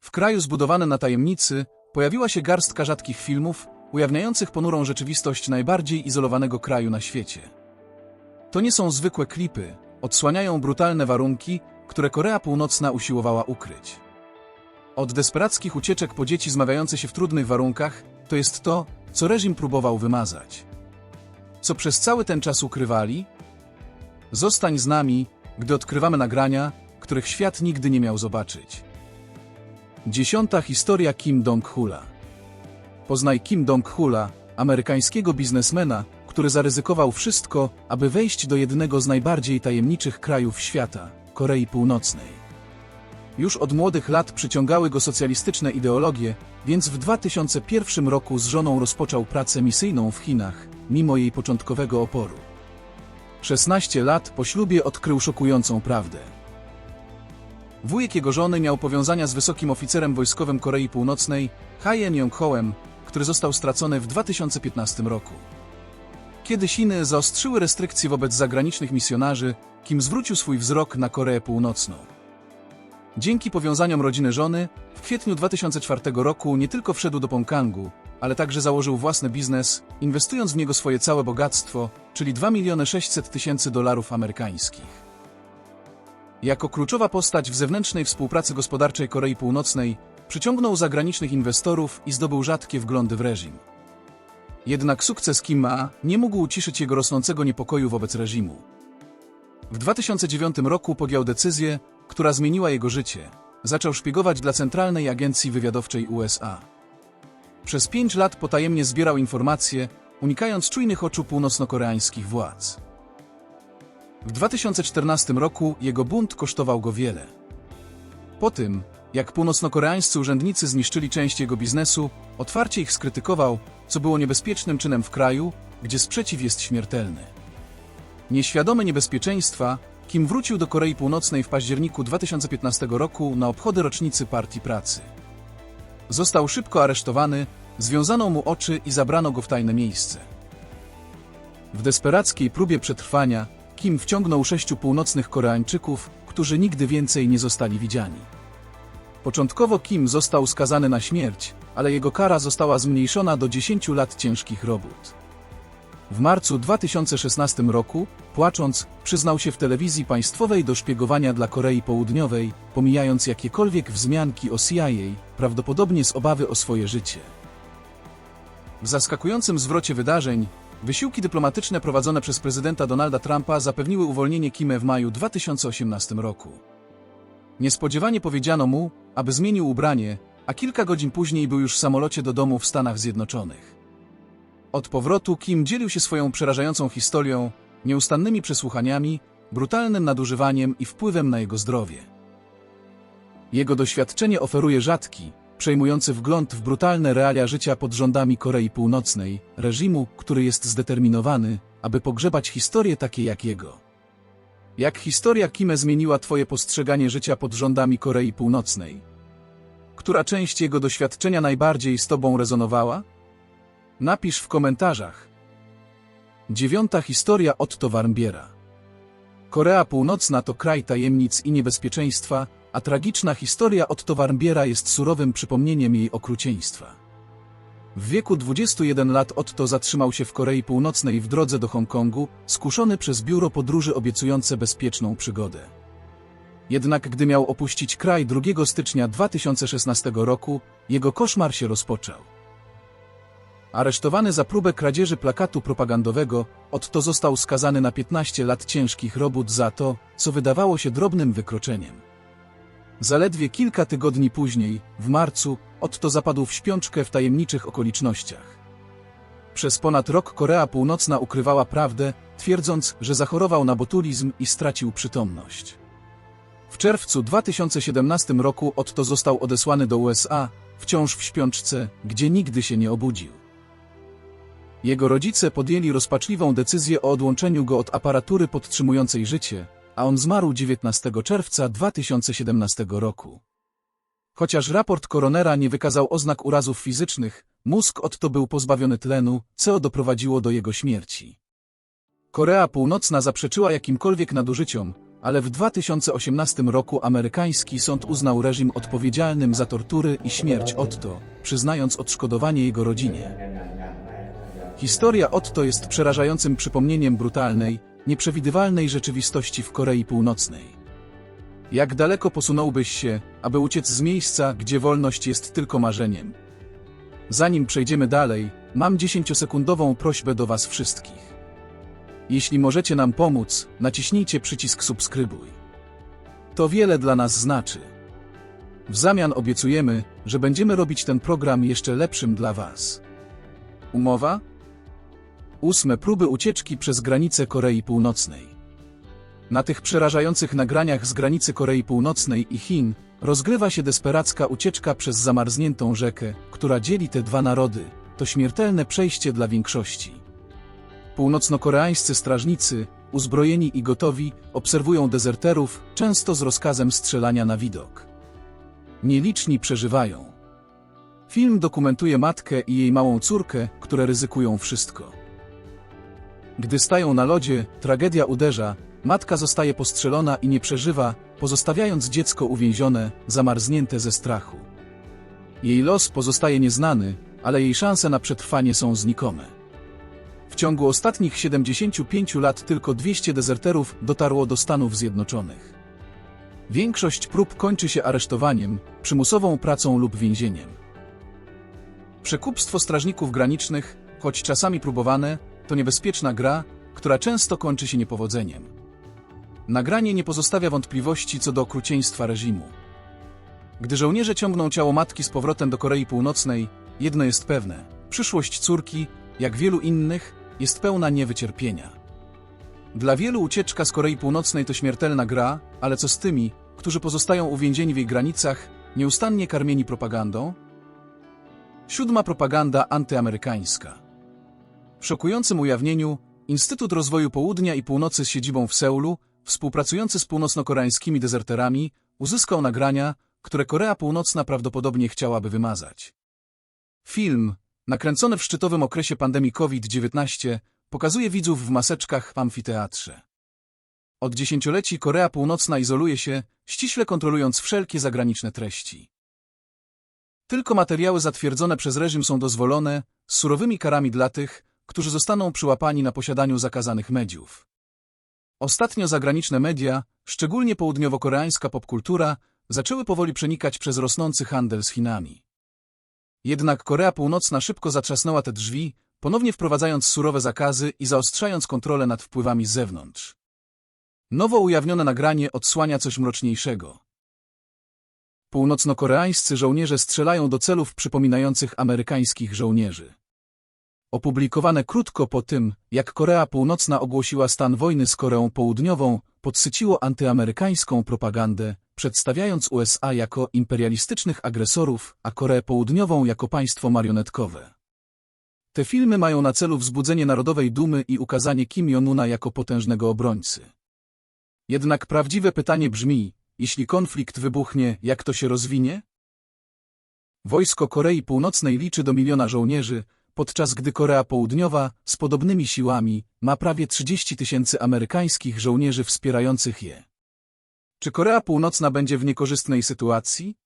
W kraju zbudowane na tajemnicy pojawiła się garstka rzadkich filmów ujawniających ponurą rzeczywistość najbardziej izolowanego kraju na świecie. To nie są zwykłe klipy, odsłaniają brutalne warunki, które Korea Północna usiłowała ukryć. Od desperackich ucieczek po dzieci zmawiające się w trudnych warunkach, to jest to, co reżim próbował wymazać. Co przez cały ten czas ukrywali? Zostań z nami, gdy odkrywamy nagrania, których świat nigdy nie miał zobaczyć. Dziesiąta historia Kim Dong-hula. Poznaj Kim Dong-hula, amerykańskiego biznesmena, który zaryzykował wszystko, aby wejść do jednego z najbardziej tajemniczych krajów świata Korei Północnej. Już od młodych lat przyciągały go socjalistyczne ideologie, więc w 2001 roku z żoną rozpoczął pracę misyjną w Chinach, mimo jej początkowego oporu. 16 lat po ślubie odkrył szokującą prawdę. Wujek jego żony miał powiązania z wysokim oficerem wojskowym Korei Północnej, Hayen Yong-hoem, który został stracony w 2015 roku. Kiedy Chiny zaostrzyły restrykcje wobec zagranicznych misjonarzy, Kim zwrócił swój wzrok na Koreę Północną. Dzięki powiązaniom rodziny żony, w kwietniu 2004 roku nie tylko wszedł do Pongkangu, ale także założył własny biznes, inwestując w niego swoje całe bogactwo, czyli 2 miliony 600 tysięcy dolarów amerykańskich. Jako kluczowa postać w zewnętrznej współpracy gospodarczej Korei Północnej przyciągnął zagranicznych inwestorów i zdobył rzadkie wglądy w reżim. Jednak sukces Kima nie mógł uciszyć jego rosnącego niepokoju wobec reżimu. W 2009 roku podjął decyzję, która zmieniła jego życie. Zaczął szpiegować dla Centralnej Agencji Wywiadowczej USA. Przez pięć lat potajemnie zbierał informacje, unikając czujnych oczu północnokoreańskich władz. W 2014 roku jego bunt kosztował go wiele. Po tym, jak północnokoreańscy urzędnicy zniszczyli część jego biznesu, otwarcie ich skrytykował, co było niebezpiecznym czynem w kraju, gdzie sprzeciw jest śmiertelny. Nieświadomy niebezpieczeństwa, Kim wrócił do Korei Północnej w październiku 2015 roku na obchody rocznicy Partii Pracy. Został szybko aresztowany, związano mu oczy i zabrano go w tajne miejsce. W desperackiej próbie przetrwania Kim wciągnął sześciu północnych Koreańczyków, którzy nigdy więcej nie zostali widziani. Początkowo Kim został skazany na śmierć, ale jego kara została zmniejszona do 10 lat ciężkich robót. W marcu 2016 roku, płacząc, przyznał się w telewizji państwowej do szpiegowania dla Korei Południowej, pomijając jakiekolwiek wzmianki o CIA, prawdopodobnie z obawy o swoje życie. W zaskakującym zwrocie wydarzeń, wysiłki dyplomatyczne prowadzone przez prezydenta Donalda Trumpa zapewniły uwolnienie Kimę w maju 2018 roku. Niespodziewanie powiedziano mu, aby zmienił ubranie, a kilka godzin później był już w samolocie do domu w Stanach Zjednoczonych. Od powrotu Kim dzielił się swoją przerażającą historią, nieustannymi przesłuchaniami, brutalnym nadużywaniem i wpływem na jego zdrowie. Jego doświadczenie oferuje rzadki, przejmujący wgląd w brutalne realia życia pod rządami Korei Północnej, reżimu, który jest zdeterminowany, aby pogrzebać historie takie jak jego. Jak historia Kime zmieniła Twoje postrzeganie życia pod rządami Korei Północnej? Która część jego doświadczenia najbardziej z Tobą rezonowała? Napisz w komentarzach. Dziewiąta historia Otto Warmbiera. Korea Północna to kraj tajemnic i niebezpieczeństwa, a tragiczna historia Otto Warmbiera jest surowym przypomnieniem jej okrucieństwa. W wieku 21 lat Otto zatrzymał się w Korei Północnej w drodze do Hongkongu, skuszony przez biuro podróży obiecujące bezpieczną przygodę. Jednak gdy miał opuścić kraj 2 stycznia 2016 roku, jego koszmar się rozpoczął. Aresztowany za próbę kradzieży plakatu propagandowego, Otto został skazany na 15 lat ciężkich robót za to, co wydawało się drobnym wykroczeniem. Zaledwie kilka tygodni później, w marcu, Otto zapadł w śpiączkę w tajemniczych okolicznościach. Przez ponad rok Korea Północna ukrywała prawdę, twierdząc, że zachorował na botulizm i stracił przytomność. W czerwcu 2017 roku Otto został odesłany do USA, wciąż w śpiączce, gdzie nigdy się nie obudził. Jego rodzice podjęli rozpaczliwą decyzję o odłączeniu go od aparatury podtrzymującej życie, a on zmarł 19 czerwca 2017 roku. Chociaż raport koronera nie wykazał oznak urazów fizycznych, mózg Otto był pozbawiony tlenu, co doprowadziło do jego śmierci. Korea Północna zaprzeczyła jakimkolwiek nadużyciom, ale w 2018 roku amerykański sąd uznał reżim odpowiedzialnym za tortury i śmierć Otto, przyznając odszkodowanie jego rodzinie. Historia Otto jest przerażającym przypomnieniem brutalnej, nieprzewidywalnej rzeczywistości w Korei Północnej. Jak daleko posunąłbyś się, aby uciec z miejsca, gdzie wolność jest tylko marzeniem? Zanim przejdziemy dalej, mam 10-sekundową prośbę do Was wszystkich. Jeśli możecie nam pomóc, naciśnijcie przycisk subskrybuj. To wiele dla nas znaczy. W zamian obiecujemy, że będziemy robić ten program jeszcze lepszym dla Was. Umowa? Ósme próby ucieczki przez granicę Korei Północnej. Na tych przerażających nagraniach z granicy Korei Północnej i Chin rozgrywa się desperacka ucieczka przez zamarzniętą rzekę, która dzieli te dwa narody. To śmiertelne przejście dla większości. Północno-koreańscy strażnicy, uzbrojeni i gotowi, obserwują dezerterów, często z rozkazem strzelania na widok. Nieliczni przeżywają. Film dokumentuje matkę i jej małą córkę, które ryzykują wszystko. Gdy stają na lodzie, tragedia uderza, matka zostaje postrzelona i nie przeżywa, pozostawiając dziecko uwięzione, zamarznięte ze strachu. Jej los pozostaje nieznany, ale jej szanse na przetrwanie są znikome. W ciągu ostatnich 75 lat tylko 200 dezerterów dotarło do Stanów Zjednoczonych. Większość prób kończy się aresztowaniem, przymusową pracą lub więzieniem. Przekupstwo strażników granicznych, choć czasami próbowane, to niebezpieczna gra, która często kończy się niepowodzeniem. Nagranie nie pozostawia wątpliwości co do okrucieństwa reżimu. Gdy żołnierze ciągną ciało matki z powrotem do Korei Północnej, jedno jest pewne: przyszłość córki, jak wielu innych, jest pełna niewycierpienia. Dla wielu ucieczka z Korei Północnej to śmiertelna gra, ale co z tymi, którzy pozostają uwięzieni w jej granicach, nieustannie karmieni propagandą? Siódma propaganda antyamerykańska. W szokującym ujawnieniu Instytut Rozwoju Południa i Północy z siedzibą w Seulu, współpracujący z północno-koreańskimi dezerterami, uzyskał nagrania, które Korea Północna prawdopodobnie chciałaby wymazać. Film, nakręcony w szczytowym okresie pandemii COVID-19, pokazuje widzów w maseczkach w amfiteatrze. Od dziesięcioleci Korea Północna izoluje się, ściśle kontrolując wszelkie zagraniczne treści. Tylko materiały zatwierdzone przez reżim są dozwolone, z surowymi karami dla tych, którzy zostaną przyłapani na posiadaniu zakazanych mediów. Ostatnio zagraniczne media, szczególnie południowo-koreańska popkultura, zaczęły powoli przenikać przez rosnący handel z Chinami. Jednak Korea Północna szybko zatrzasnęła te drzwi, ponownie wprowadzając surowe zakazy i zaostrzając kontrolę nad wpływami z zewnątrz. Nowo ujawnione nagranie odsłania coś mroczniejszego. Północno-koreańscy żołnierze strzelają do celów przypominających amerykańskich żołnierzy. Opublikowane krótko po tym, jak Korea Północna ogłosiła stan wojny z Koreą Południową, podsyciło antyamerykańską propagandę, przedstawiając USA jako imperialistycznych agresorów, a Koreę Południową jako państwo marionetkowe. Te filmy mają na celu wzbudzenie narodowej dumy i ukazanie Kim Jong-una jako potężnego obrońcy. Jednak prawdziwe pytanie brzmi, jeśli konflikt wybuchnie, jak to się rozwinie? Wojsko Korei Północnej liczy do miliona żołnierzy, podczas gdy Korea Południowa z podobnymi siłami ma prawie 30 tysięcy amerykańskich żołnierzy wspierających je. Czy Korea Północna będzie w niekorzystnej sytuacji?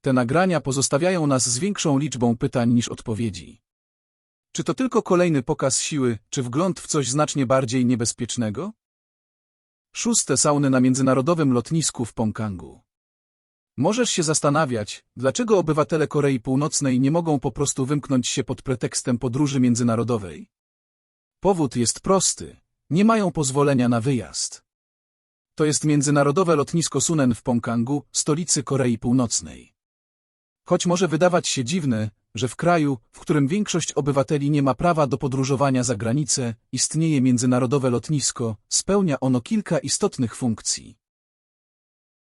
Te nagrania pozostawiają nas z większą liczbą pytań niż odpowiedzi. Czy to tylko kolejny pokaz siły, czy wgląd w coś znacznie bardziej niebezpiecznego? Szóste sauny na międzynarodowym lotnisku w Pongkangu. Możesz się zastanawiać, dlaczego obywatele Korei Północnej nie mogą po prostu wymknąć się pod pretekstem podróży międzynarodowej. Powód jest prosty. Nie mają pozwolenia na wyjazd. To jest międzynarodowe lotnisko Sunen w Pongkangu, stolicy Korei Północnej. Choć może wydawać się dziwne, że w kraju, w którym większość obywateli nie ma prawa do podróżowania za granicę, istnieje międzynarodowe lotnisko, spełnia ono kilka istotnych funkcji.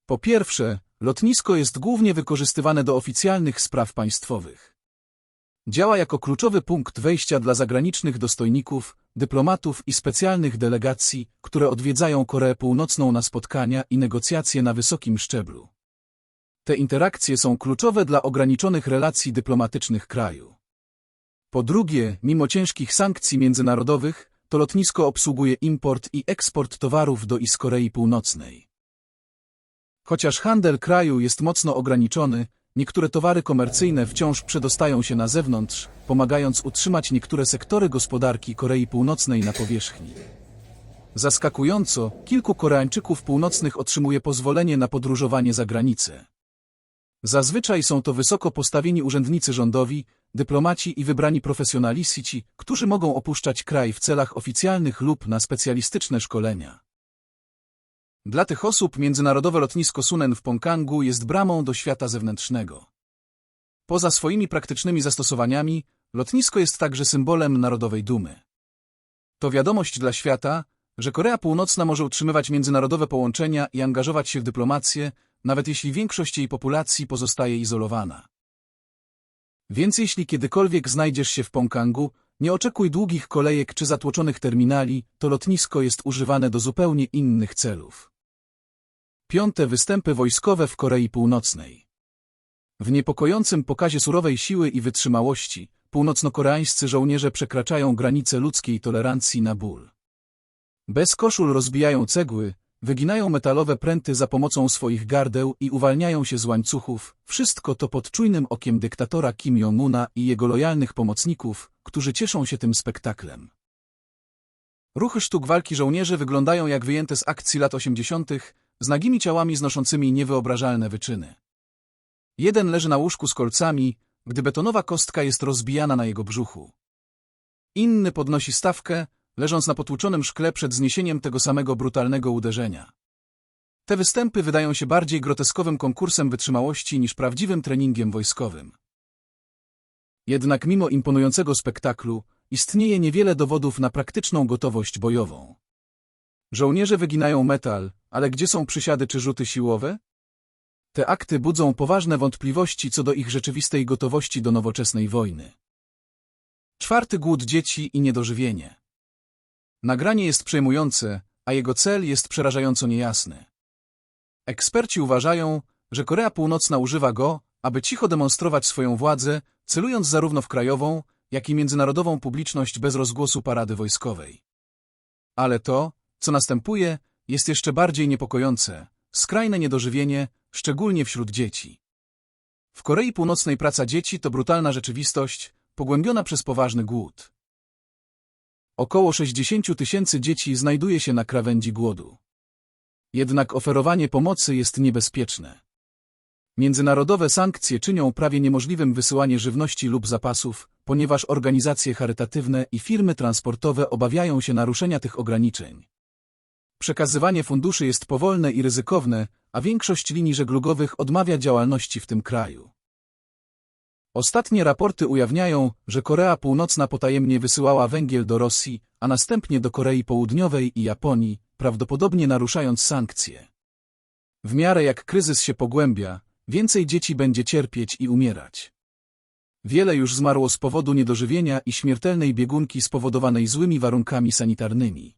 Po pierwsze, lotnisko jest głównie wykorzystywane do oficjalnych spraw państwowych. Działa jako kluczowy punkt wejścia dla zagranicznych dostojników, dyplomatów i specjalnych delegacji, które odwiedzają Koreę Północną na spotkania i negocjacje na wysokim szczeblu. Te interakcje są kluczowe dla ograniczonych relacji dyplomatycznych kraju. Po drugie, mimo ciężkich sankcji międzynarodowych, to lotnisko obsługuje import i eksport towarów do i z Korei Północnej. Chociaż handel kraju jest mocno ograniczony, niektóre towary komercyjne wciąż przedostają się na zewnątrz, pomagając utrzymać niektóre sektory gospodarki Korei Północnej na powierzchni. Zaskakująco, kilku Koreańczyków północnych otrzymuje pozwolenie na podróżowanie za granicę. Zazwyczaj są to wysoko postawieni urzędnicy rządowi, dyplomaci i wybrani profesjonaliści, którzy mogą opuszczać kraj w celach oficjalnych lub na specjalistyczne szkolenia. Dla tych osób międzynarodowe lotnisko Sunen w Pongkangu jest bramą do świata zewnętrznego. Poza swoimi praktycznymi zastosowaniami, lotnisko jest także symbolem narodowej dumy. To wiadomość dla świata, że Korea Północna może utrzymywać międzynarodowe połączenia i angażować się w dyplomację, nawet jeśli większość jej populacji pozostaje izolowana. Więc jeśli kiedykolwiek znajdziesz się w Pongkangu, nie oczekuj długich kolejek czy zatłoczonych terminali, to lotnisko jest używane do zupełnie innych celów. Piąte występy wojskowe w Korei Północnej. W niepokojącym pokazie surowej siły i wytrzymałości, północnokoreańscy żołnierze przekraczają granice ludzkiej tolerancji na ból. Bez koszul rozbijają cegły, wyginają metalowe pręty za pomocą swoich gardeł i uwalniają się z łańcuchów, wszystko to pod czujnym okiem dyktatora Kim Jong-una i jego lojalnych pomocników, którzy cieszą się tym spektaklem. Ruchy sztuk walki żołnierzy wyglądają jak wyjęte z akcji lat 80., z nagimi ciałami znoszącymi niewyobrażalne wyczyny. Jeden leży na łóżku z kolcami, gdy betonowa kostka jest rozbijana na jego brzuchu. Inny podnosi stawkę, leżąc na potłuczonym szkle przed zniesieniem tego samego brutalnego uderzenia. Te występy wydają się bardziej groteskowym konkursem wytrzymałości niż prawdziwym treningiem wojskowym. Jednak mimo imponującego spektaklu, istnieje niewiele dowodów na praktyczną gotowość bojową. Żołnierze wyginają metal, ale gdzie są przysiady czy rzuty siłowe? Te akty budzą poważne wątpliwości co do ich rzeczywistej gotowości do nowoczesnej wojny. Czwarty głód dzieci i niedożywienie. Nagranie jest przejmujące, a jego cel jest przerażająco niejasny. Eksperci uważają, że Korea Północna używa go, aby cicho demonstrować swoją władzę, celując zarówno w krajową, jak i międzynarodową publiczność bez rozgłosu parady wojskowej. Ale to, co następuje, jest jeszcze bardziej niepokojące. Skrajne niedożywienie, szczególnie wśród dzieci. W Korei Północnej praca dzieci to brutalna rzeczywistość, pogłębiona przez poważny głód. Około 60 tysięcy dzieci znajduje się na krawędzi głodu. Jednak oferowanie pomocy jest niebezpieczne. Międzynarodowe sankcje czynią prawie niemożliwym wysyłanie żywności lub zapasów, ponieważ organizacje charytatywne i firmy transportowe obawiają się naruszenia tych ograniczeń. Przekazywanie funduszy jest powolne i ryzykowne, a większość linii żeglugowych odmawia działalności w tym kraju. Ostatnie raporty ujawniają, że Korea Północna potajemnie wysyłała węgiel do Rosji, a następnie do Korei Południowej i Japonii, prawdopodobnie naruszając sankcje. W miarę jak kryzys się pogłębia, więcej dzieci będzie cierpieć i umierać. Wiele już zmarło z powodu niedożywienia i śmiertelnej biegunki spowodowanej złymi warunkami sanitarnymi.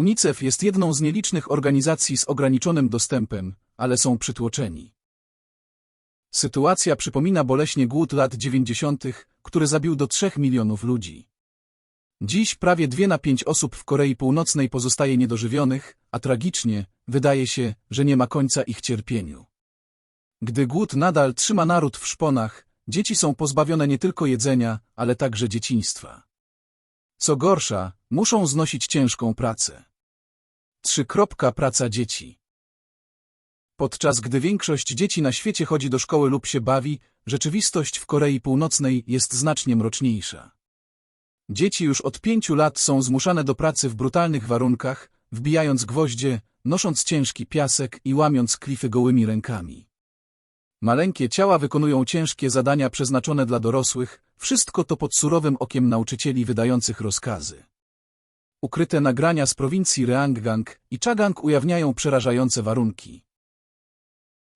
UNICEF jest jedną z nielicznych organizacji z ograniczonym dostępem, ale są przytłoczeni. Sytuacja przypomina boleśnie głód lat 90., który zabił do 3 milionów ludzi. Dziś prawie dwie na pięć osób w Korei Północnej pozostaje niedożywionych, a tragicznie, wydaje się, że nie ma końca ich cierpieniu. Gdy głód nadal trzyma naród w szponach, dzieci są pozbawione nie tylko jedzenia, ale także dzieciństwa. Co gorsza, muszą znosić ciężką pracę. Trzy kropka praca dzieci. Podczas gdy większość dzieci na świecie chodzi do szkoły lub się bawi, rzeczywistość w Korei Północnej jest znacznie mroczniejsza. Dzieci już od pięciu lat są zmuszane do pracy w brutalnych warunkach, wbijając gwoździe, nosząc ciężki piasek i łamiąc klify gołymi rękami. Maleńkie ciała wykonują ciężkie zadania przeznaczone dla dorosłych, wszystko to pod surowym okiem nauczycieli wydających rozkazy. Ukryte nagrania z prowincji Reanggang i Chagang ujawniają przerażające warunki.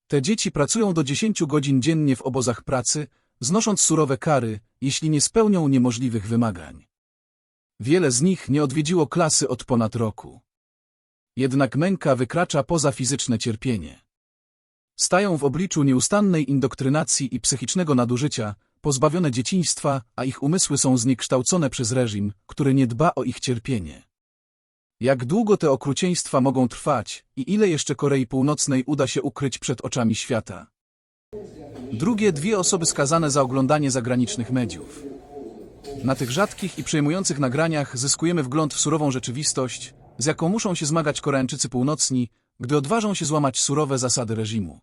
Te dzieci pracują do 10 godzin dziennie w obozach pracy, znosząc surowe kary, jeśli nie spełnią niemożliwych wymagań. Wiele z nich nie odwiedziło klasy od ponad roku. Jednak męka wykracza poza fizyczne cierpienie. Stają w obliczu nieustannej indoktrynacji i psychicznego nadużycia, pozbawione dzieciństwa, a ich umysły są zniekształcone przez reżim, który nie dba o ich cierpienie. Jak długo te okrucieństwa mogą trwać i ile jeszcze Korei Północnej uda się ukryć przed oczami świata? Drugie dwie osoby skazane za oglądanie zagranicznych mediów. Na tych rzadkich i przejmujących nagraniach zyskujemy wgląd w surową rzeczywistość, z jaką muszą się zmagać Koreańczycy Północni, gdy odważą się złamać surowe zasady reżimu.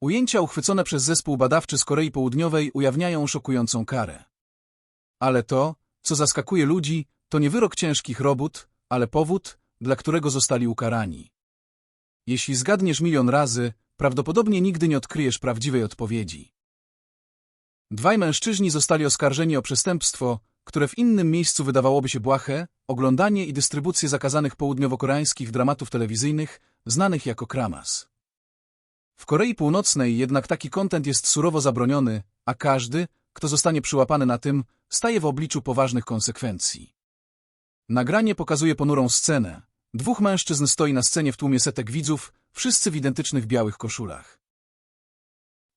Ujęcia uchwycone przez zespół badawczy z Korei Południowej ujawniają szokującą karę. Ale to, co zaskakuje ludzi, to nie wyrok ciężkich robót, ale powód, dla którego zostali ukarani. Jeśli zgadniesz milion razy, prawdopodobnie nigdy nie odkryjesz prawdziwej odpowiedzi. Dwaj mężczyźni zostali oskarżeni o przestępstwo, które w innym miejscu wydawałoby się błahe, oglądanie i dystrybucję zakazanych południowo-koreańskich dramatów telewizyjnych, znanych jako kramas. W Korei Północnej jednak taki kontent jest surowo zabroniony, a każdy, kto zostanie przyłapany na tym, staje w obliczu poważnych konsekwencji. Nagranie pokazuje ponurą scenę. Dwóch mężczyzn stoi na scenie w tłumie setek widzów, wszyscy w identycznych białych koszulach.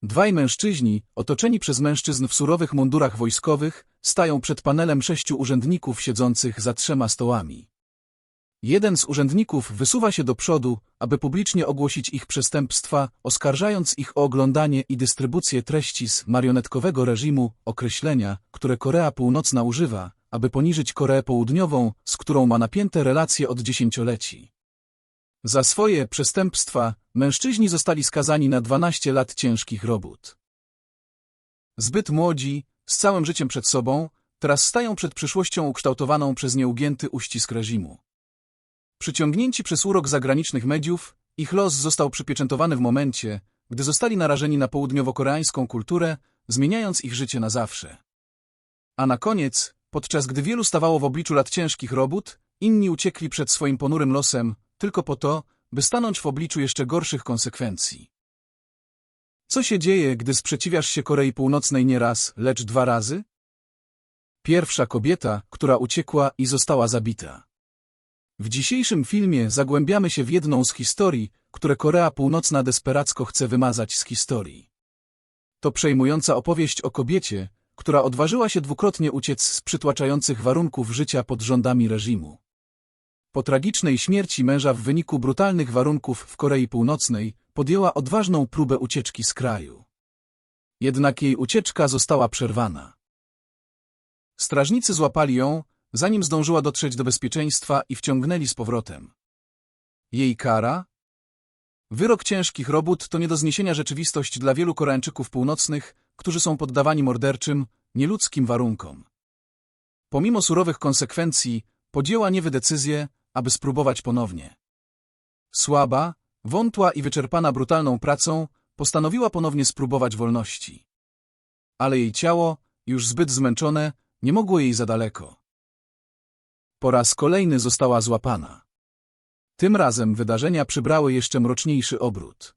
Dwaj mężczyźni, otoczeni przez mężczyzn w surowych mundurach wojskowych, stają przed panelem sześciu urzędników siedzących za trzema stołami. Jeden z urzędników wysuwa się do przodu, aby publicznie ogłosić ich przestępstwa, oskarżając ich o oglądanie i dystrybucję treści z marionetkowego reżimu, określenia, które Korea Północna używa, aby poniżyć Koreę Południową, z którą ma napięte relacje od dziesięcioleci. Za swoje przestępstwa mężczyźni zostali skazani na 12 lat ciężkich robót. Zbyt młodzi, z całym życiem przed sobą, teraz stają przed przyszłością ukształtowaną przez nieugięty uścisk reżimu. Przyciągnięci przez urok zagranicznych mediów, ich los został przypieczętowany w momencie, gdy zostali narażeni na południowo-koreańską kulturę, zmieniając ich życie na zawsze. A na koniec, podczas gdy wielu stawało w obliczu lat ciężkich robót, inni uciekli przed swoim ponurym losem, tylko po to, by stanąć w obliczu jeszcze gorszych konsekwencji. Co się dzieje, gdy sprzeciwiasz się Korei Północnej nie raz, lecz dwa razy? Pierwsza kobieta, która uciekła i została zabita. W dzisiejszym filmie zagłębiamy się w jedną z historii, które Korea Północna desperacko chce wymazać z historii. To przejmująca opowieść o kobiecie, która odważyła się dwukrotnie uciec z przytłaczających warunków życia pod rządami reżimu. Po tragicznej śmierci męża w wyniku brutalnych warunków w Korei Północnej podjęła odważną próbę ucieczki z kraju. Jednak jej ucieczka została przerwana. Strażnicy złapali ją, zanim zdążyła dotrzeć do bezpieczeństwa i wciągnęli z powrotem. Jej kara? Wyrok ciężkich robót to nie do zniesienia rzeczywistość dla wielu Koreańczyków północnych, którzy są poddawani morderczym, nieludzkim warunkom. Pomimo surowych konsekwencji, podjęła niewy decyzję, aby spróbować ponownie. Słaba, wątła i wyczerpana brutalną pracą, postanowiła ponownie spróbować wolności. Ale jej ciało, już zbyt zmęczone, nie mogło jej za daleko. Po raz kolejny została złapana. Tym razem wydarzenia przybrały jeszcze mroczniejszy obrót.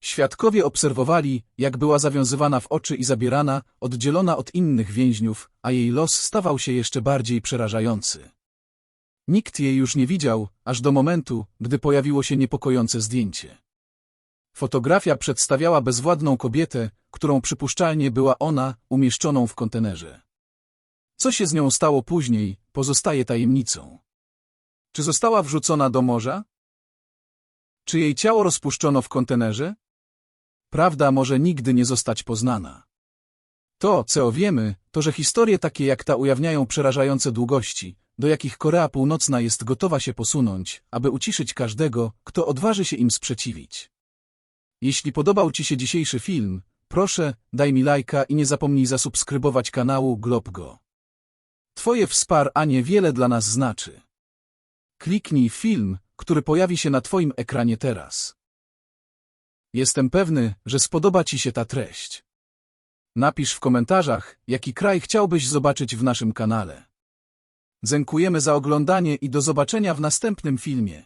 Świadkowie obserwowali, jak była zawiązywana w oczy i zabierana, oddzielona od innych więźniów, a jej los stawał się jeszcze bardziej przerażający. Nikt jej już nie widział, aż do momentu, gdy pojawiło się niepokojące zdjęcie. Fotografia przedstawiała bezwładną kobietę, którą przypuszczalnie była ona, umieszczoną w kontenerze. Co się z nią stało później, pozostaje tajemnicą. Czy została wrzucona do morza? Czy jej ciało rozpuszczono w kontenerze? Prawda może nigdy nie zostać poznana. To, co wiemy, to że historie takie jak ta ujawniają przerażające długości, do jakich Korea Północna jest gotowa się posunąć, aby uciszyć każdego, kto odważy się im sprzeciwić. Jeśli podobał Ci się dzisiejszy film, proszę, daj mi lajka i nie zapomnij zasubskrybować kanału Globgo. Twoje wsparcie wiele dla nas znaczy. Kliknij film, który pojawi się na Twoim ekranie teraz. Jestem pewny, że spodoba Ci się ta treść. Napisz w komentarzach, jaki kraj chciałbyś zobaczyć w naszym kanale. Dziękujemy za oglądanie i do zobaczenia w następnym filmie.